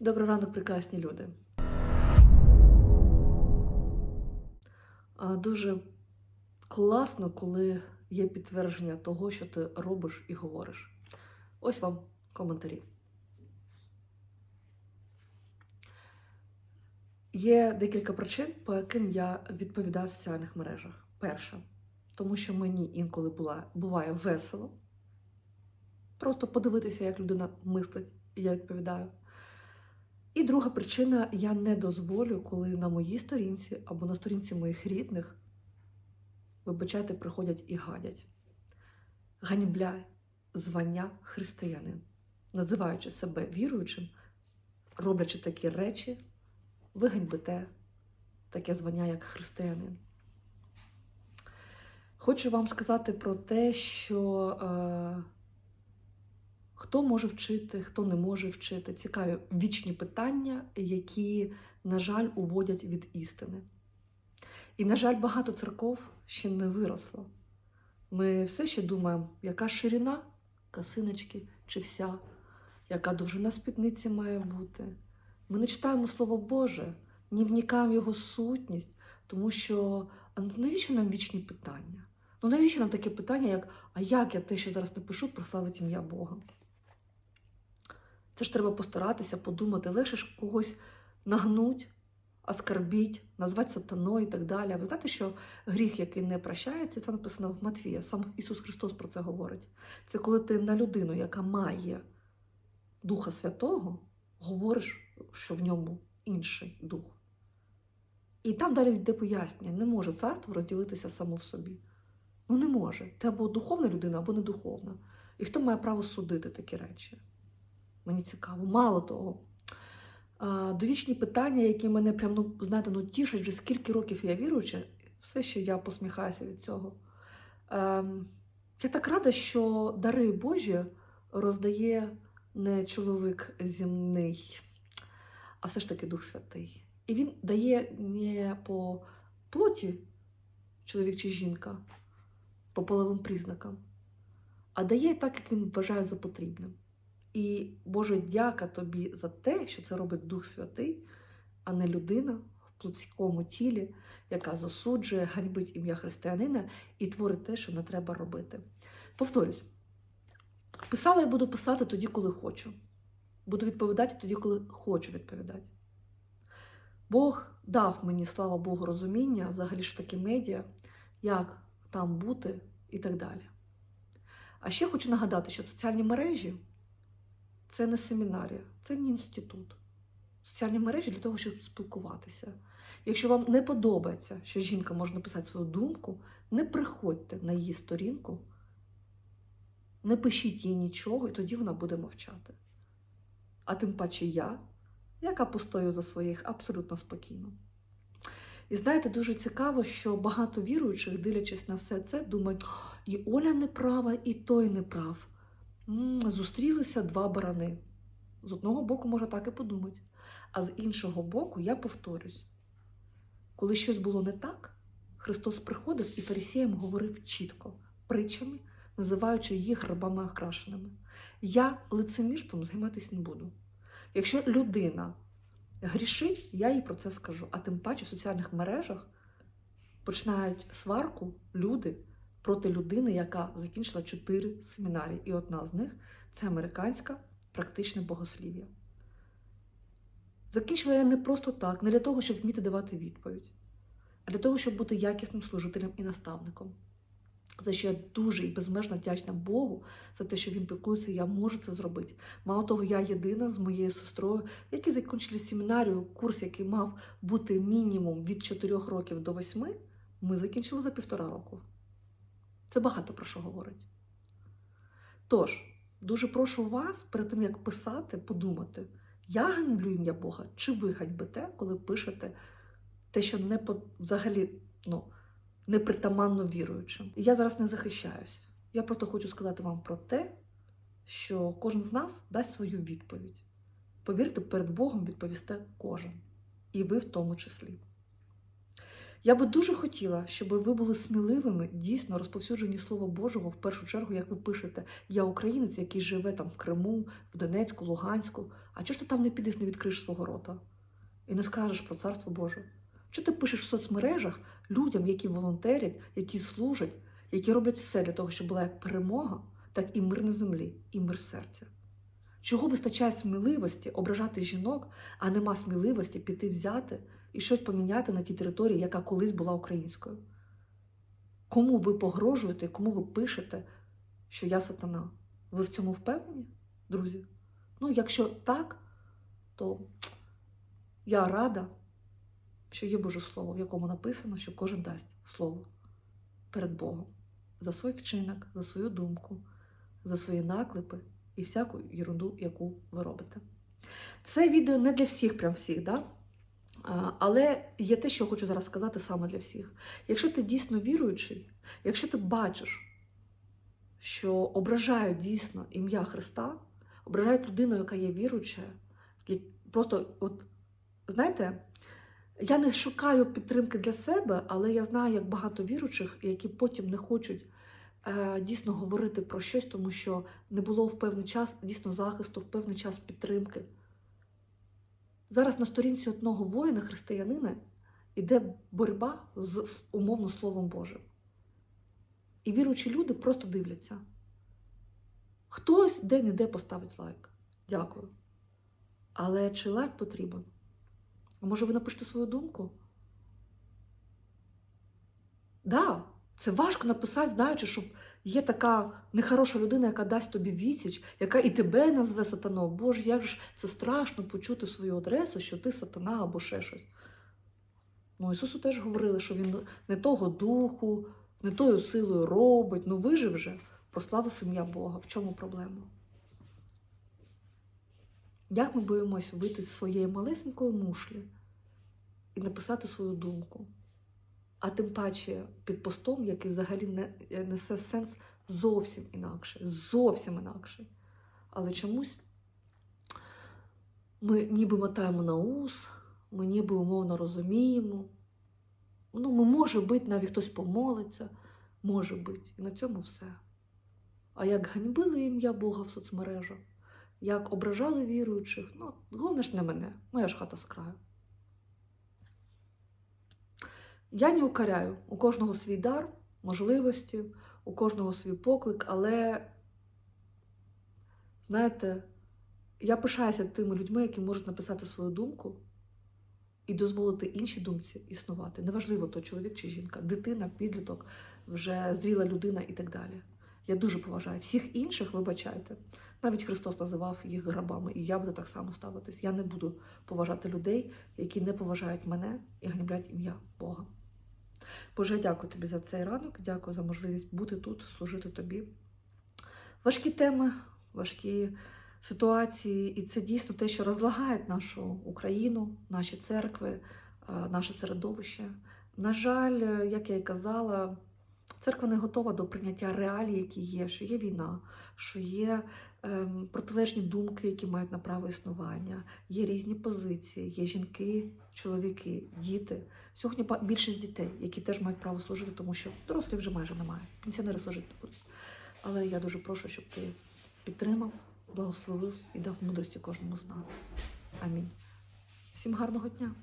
Добрий ранок, прекрасні люди. Дуже класно, коли є підтвердження того, що ти робиш і говориш. Ось вам коментарі. Є декілька причин, по яким я відповідаю в соціальних мережах. Перша, тому що мені інколи була, буває весело. Просто подивитися, як людина мислить, і я відповідаю. І друга причина: я не дозволю, коли на моїй сторінці або на сторінці моїх рідних, вибачайте, приходять і гадять. Ганьбляє звання християнин, називаючи себе віруючим, роблячи такі речі, ви ганьбите таке звання, як християнин. Хочу вам сказати про те, що е, хто може вчити, хто не може вчити. Цікаві вічні питання, які, на жаль, уводять від істини. І, на жаль, багато церков ще не виросло. Ми все ще думаємо, яка ширина касиночки чи вся, яка довжина спідниці має бути. Ми не читаємо Слово Боже, не вникаємо в його сутність, тому що навіщо нам вічні питання? Ну навіщо нам таке питання, як а як я те, що зараз напишу, прославить ім'я Бога? Це ж треба постаратися, подумати, легше ж когось нагнуть, оскорбіть, назвати сатаною і так далі. Ви знаєте, що гріх, який не прощається, це написано в Матвія. Сам Ісус Христос про це говорить. Це коли ти на людину, яка має Духа Святого, говориш, що в ньому інший дух. І там далі йде пояснення: не може царство розділитися само в собі. Ну не може. Ти або духовна людина, або не духовна. І хто має право судити такі речі? Мені цікаво. Мало того, довічні питання, які мене прям, ну, знаєте, ну, тішать вже скільки років я віруюча, все ще я посміхаюся від цього. Ем, я так рада, що дари Божі роздає не чоловік земний, а все ж таки Дух Святий. І він дає не по плоті чоловік чи жінка, по половим признакам, а дає так, як він вважає за потрібним. І Боже, дяка тобі за те, що це робить Дух Святий, а не людина в плотському тілі, яка засуджує, ганьбить ім'я християнина і творить те, що не треба робити. Повторюсь, писала я буду писати тоді, коли хочу. Буду відповідати тоді, коли хочу відповідати. Бог дав мені, слава Богу, розуміння, взагалі ж таки медіа, як там бути і так далі. А ще хочу нагадати, що соціальні мережі це не семінарія, це не інститут. Соціальні мережі для того, щоб спілкуватися. Якщо вам не подобається, що жінка може написати свою думку, не приходьте на її сторінку, не пишіть їй нічого, і тоді вона буде мовчати. А тим паче я, яка постою за своїх абсолютно спокійно. І знаєте, дуже цікаво, що багато віруючих, дивлячись на все це, думають, і Оля не права, і той не прав. Зустрілися два барани. З одного боку, можна так і подумати. А з іншого боку, я повторюсь, коли щось було не так, Христос приходив і фарисіям говорив чітко, притчами, називаючи їх рабами окрашеними. Я лицемірством займатися не буду. Якщо людина грішить, я їй про це скажу. А тим паче в соціальних мережах починають сварку люди проти людини, яка закінчила чотири семінарії. І одна з них це американська практичне богослів'я. Закінчила я не просто так, не для того, щоб вміти давати відповідь, а для того, щоб бути якісним служителем і наставником. За що я дуже і безмежно вдячна Богу за те, що він піклується, і я можу це зробити. Мало того, я єдина з моєю сестрою, які закінчили семінарію, курс, який мав бути мінімум від 4 років до 8, ми закінчили за півтора року. Це багато про що говорить. Тож, дуже прошу вас, перед тим як писати, подумати, я ганьблю ім'я Бога, чи ви ганьбите, коли пишете те, що не по, взагалі ну, непритаманно віруючим. І я зараз не захищаюсь. Я просто хочу сказати вам про те, що кожен з нас дасть свою відповідь. Повірте, перед Богом відповісте кожен, і ви в тому числі. Я би дуже хотіла, щоб ви були сміливими, дійсно розповсюджені Слова Божого в першу чергу, як ви пишете. Я українець, який живе там в Криму, в Донецьку, Луганську. А чого ж ти там не підеш, не відкриєш свого рота і не скажеш про царство Боже? Що ти пишеш в соцмережах людям, які волонтерять, які служать, які роблять все для того, щоб була як перемога, так і мир на землі, і мир серця? Чого вистачає сміливості ображати жінок, а нема сміливості піти взяти і щось поміняти на тій території, яка колись була українською? Кому ви погрожуєте, кому ви пишете, що я сатана? Ви в цьому впевнені, друзі? Ну, якщо так, то я рада, що є Боже Слово, в якому написано, що кожен дасть слово перед Богом за свій вчинок, за свою думку, за свої наклепи і всяку ерунду, яку ви робите. Це відео не для всіх, прям всіх, да? Але є те, що я хочу зараз сказати саме для всіх. Якщо ти дійсно віруючий, якщо ти бачиш, що ображають дійсно ім'я Христа, ображають людину, яка є віруюча, просто, от, знаєте, я не шукаю підтримки для себе, але я знаю, як багато віруючих, які потім не хочуть дійсно говорити про щось, тому що не було в певний час дійсно захисту, в певний час підтримки. Зараз на сторінці одного воїна, християнина, іде боротьба з умовно Словом Божим. І віруючі люди просто дивляться. Хтось де-не-де поставить лайк. Дякую. Але чи лайк потрібен? А може ви напишете свою думку? Да, це важко написати, знаючи, що є така нехороша людина, яка дасть тобі відсіч, яка і тебе назве сатаною. Боже, як ж це страшно почути свою адресу, що ти сатана або ще щось. Ну, Ісусу теж говорили, що Він не того духу, не тою силою робить. Ну вижив вже, прославив ім'я Бога. В чому проблема? Як ми боїмося вийти з своєї малесенької мушлі і написати свою думку? А тим паче під постом, який взагалі не несе сенс зовсім інакше, зовсім інакше. Але чомусь ми ніби мотаємо на ус, ми ніби умовно розуміємо. Ну, ми може бути, навіть хтось помолиться, може бути. І на цьому все. А як ганьбили ім'я Бога в соцмережах, як ображали віруючих, ну, головне ж не мене, моя ж хата з краю. Я не укаряю. У кожного свій дар, можливості, у кожного свій поклик, але, знаєте, я пишаюся тими людьми, які можуть написати свою думку і дозволити іншій думці існувати. Неважливо, то чоловік чи жінка, дитина, підліток, вже зріла людина і так далі. Я дуже поважаю. Всіх інших, вибачайте, навіть Христос називав їх грабами, і я буду так само ставитись. Я не буду поважати людей, які не поважають мене і ганьблять ім'я Бога. Боже, я дякую тобі за цей ранок, дякую за можливість бути тут, служити тобі. Важкі теми, важкі ситуації, і це дійсно те, що розлагає нашу Україну, наші церкви, е, наше середовище. На жаль, е, як я і казала, церква не готова до прийняття реалій, які є, що є війна, що є ем, протилежні думки, які мають на право існування, є різні позиції, є жінки, чоловіки, діти. Сьогодні більшість дітей, які теж мають право служити, тому що дорослі вже майже немає. Пенсіонери служити не будуть. Але я дуже прошу, щоб ти підтримав, благословив і дав мудрості кожному з нас. Амінь. Всім гарного дня!